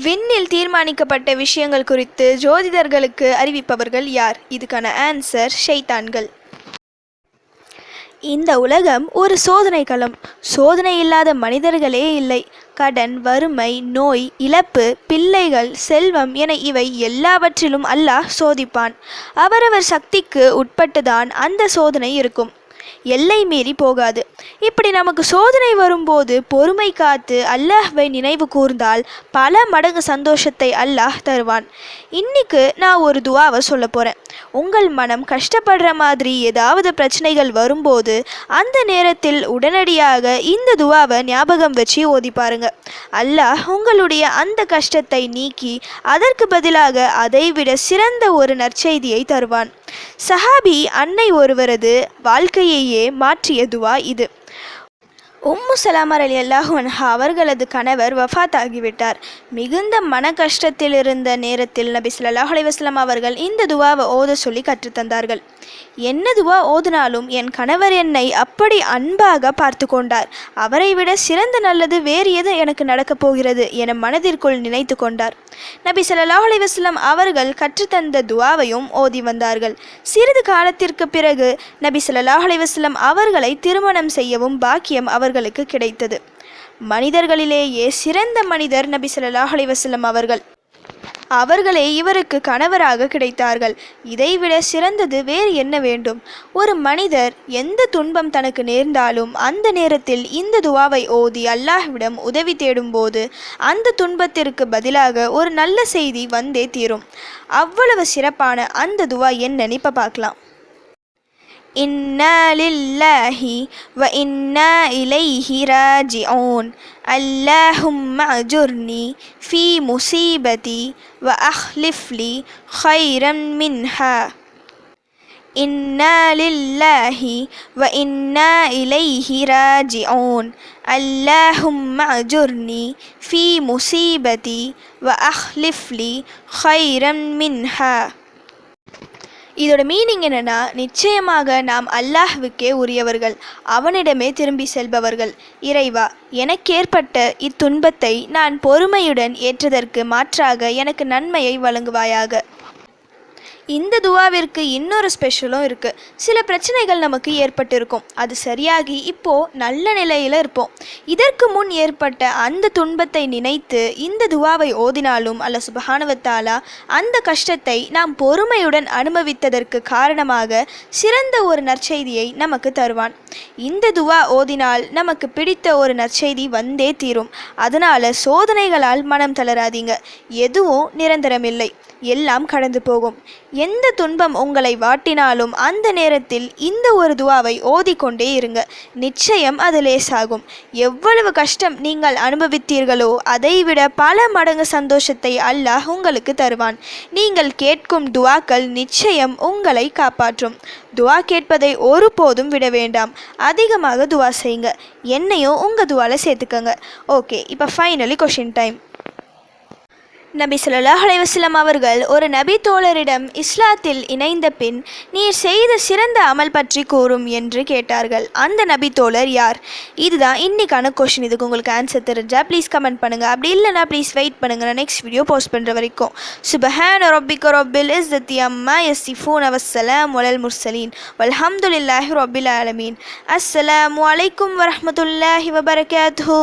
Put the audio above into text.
விண்ணில் தீர்மானிக்கப்பட்ட விஷயங்கள் குறித்து ஜோதிடர்களுக்கு அறிவிப்பவர்கள் யார்? இதுக்கான ஆன்சர் ஷைத்தான்கள். இந்த உலகம் ஒரு சோதனை களம். சோதனை இல்லாத மனிதர்களே இல்லை. கடன் வறுமை நோய் இழப்பு பிள்ளைகள் செல்வம் என இவை எல்லாவற்றிலும் அல்லாஹ் சோதிப்பான். அவரவர் சக்திக்கு உட்பட்டுதான் அந்த சோதனை இருக்கும். எல்லை மீறி போகாது. இப்படி நமக்கு சோதனை வரும்போது பொறுமை காத்து அல்லாஹ்வை நினைவு கூர்ந்தால் பல மடங்கு சந்தோஷத்தை அல்லாஹ் தருவான். இன்னைக்கு நான் ஒரு துவாவை சொல்ல போகிறேன் உங்கள் மனம் கஷ்டப்படுற மாதிரி ஏதாவது பிரச்சனைகள் வரும்போது அந்த நேரத்தில் உடனடியாக இந்த துவாவை ஞாபகம் வச்சு ஓதி பாருங்க. அல்லாஹ் உங்களுடைய அந்த கஷ்டத்தை நீக்கி அதற்கு பதிலாக அதைவிட சிறந்த ஒரு நற்செய்தியை தருவான். சஹாபி அன்னை ஒருவரது வாழ்க்கையையே மாற்றியதுவா இது. உம்மு சலாமர் அலி அல்லாஹன்ஹா அவர்களது கணவர் வஃபாத் ஆகிவிட்டார் மிகுந்த மன கஷ்டத்தில் இருந்த நேரத்தில் நபி ஸல்லல்லாஹு அலைஹி அவர்கள் இந்த துவாவை ஓத சொல்லி கற்றுத்தந்தார்கள் என்னதுவா ஓதினாலும் என் கணவர் என்னை அப்படி அன்பாக பார்த்து கொண்டார். அவரை விட சிறந்த நல்லது வேறு எது எனக்கு நடக்கப் போகிறது என மனதிற்குள் நினைத்து கொண்டார். நபி ஸல்லல்லாஹு அலைஹி அவர்கள் கற்றுத்தந்த துவாவையும் ஓதி வந்தார்கள். சிறிது காலத்திற்கு பிறகு நபி ஸல்லல்லாஹு அலைஹி அவர்களை திருமணம் செய்யவும் பாக்கியம் அவர்களுக்கு கிடைத்தது. மனிதர்களிலேயே சிறந்த மனிதர் நபி ஸல்லல்லாஹு அலைஹி அவர்கள். அவர்களே இவருக்கு கணவராக கிடைத்தார்கள். இதைவிட சிறந்தது வேறு என்ன வேண்டும்? ஒரு மனிதர் எந்த துன்பம் தனக்கு நேர்ந்தாலும் அந்த நேரத்தில் இந்த துவாவை ஓதி அல்லாஹ்விடம் உதவி தேடும்போது அந்த துன்பத்திற்கு பதிலாக ஒரு நல்ல செய்தி வந்தே தீரும். அவ்வளவு சிறப்பான அந்த துவா என்னன்னு இப்போ பார்க்கலாம். إنا لله وإنا إليه راجعون اللهم أجرني في مصيبتي وأخلف لي خيرا منها إنا لله وإنا إليه راجعون اللهم أجرني في مصيبتي وأخلف لي خيرا منها இதோட மீனிங் என்னென்னா நிச்சயமாக நாம் அல்லாஹ்வுக்கே உரியவர்கள் அவனிடமே திரும்பி செல்பவர்கள். இறைவா எனக்கேற்பட்ட இத்துன்பத்தை நான் பொறுமையுடன் ஏற்றதற்கு மாற்றாக எனக்கு நன்மையை வழங்குவாயாக. இந்த துவாவிற்கு இன்னொரு ஸ்பெஷலும் இருக்குது சில பிரச்சனைகள் நமக்கு ஏற்பட்டிருக்கும். அது சரியாகி இப்போ நல்ல நிலையில் இருப்போம். இதற்கு முன் ஏற்பட்ட அந்த துன்பத்தை நினைத்து இந்த துவாவை ஓதினாலும் அல்ல சுபஹானுவத்தாலா அந்த கஷ்டத்தை நாம் பொறுமையுடன் அனுபவித்ததற்கு காரணமாக சிறந்த ஒரு நற்செய்தியை நமக்கு தருவான். இந்த துவா ஓதினால் நமக்கு பிடித்த ஒரு நற்செய்தி வந்தே தீரும். அதனால் சோதனைகளால் மனம் தளராதீங்க. எதுவும் நிரந்தரமில்லை. எல்லாம் கடந்து போகும். எந்த துன்பம் உங்களை வாட்டினாலும் அந்த நேரத்தில் இந்த ஒரு துவாவை ஓதிக்கொண்டே இருங்க. நிச்சயம் அது லேசாகும். எவ்வளவு கஷ்டம் நீங்கள் அனுபவித்தீர்களோ அதைவிட பல மடங்கு சந்தோஷத்தை அல்லாஹ் உங்களுக்கு தருவான். நீங்கள் கேட்கும் துவாக்கள் நிச்சயம் உங்களை காப்பாற்றும். துவா கேட்பதை ஒருபோதும் விட வேண்டாம். அதிகமாக துவா செய்யுங்க. என்னையும் உங்கள் துவாவில் சேர்த்துக்கங்க. ஓகே இப்போ ஃபைனலி கொஷின் டைம் நபி ஸல்லல்லாஹு அலைஹி அவர்கள் ஒரு நபி தோழரிடம் இஸ்லாத்தில் இணைந்த பின் நீர் செய்த சிறந்த அமல் பற்றி கூறும் என்று கேட்டார்கள். அந்த நபி தோழர் யார்? இதுதான் இன்னைக்கான கொஷின் இதுக்கு உங்களுக்கு ஆன்சர் தெரிஞ்சா ப்ளீஸ் கமெண்ட் பண்ணுங்க. அப்படி இல்லைனா ப்ளீஸ் வெயிட் பண்ணுங்கள் நான் நெக்ஸ்ட் வீடியோ போஸ்ட் பண்ணுற வரைக்கும். சுபஹான் ரொபிக்க ரொபில் இஸ் தத்தி அம்மா எஸ் சிஃபூன் அவசலாம் ஒலல் முர்சலீன் வல்ஹம்துல்லாஹி ரொபில் ஆலமீன். அஸ்ஸலாமு அலைக்கும் வரமத்துல்லாஹி வபரகாத்துஹு.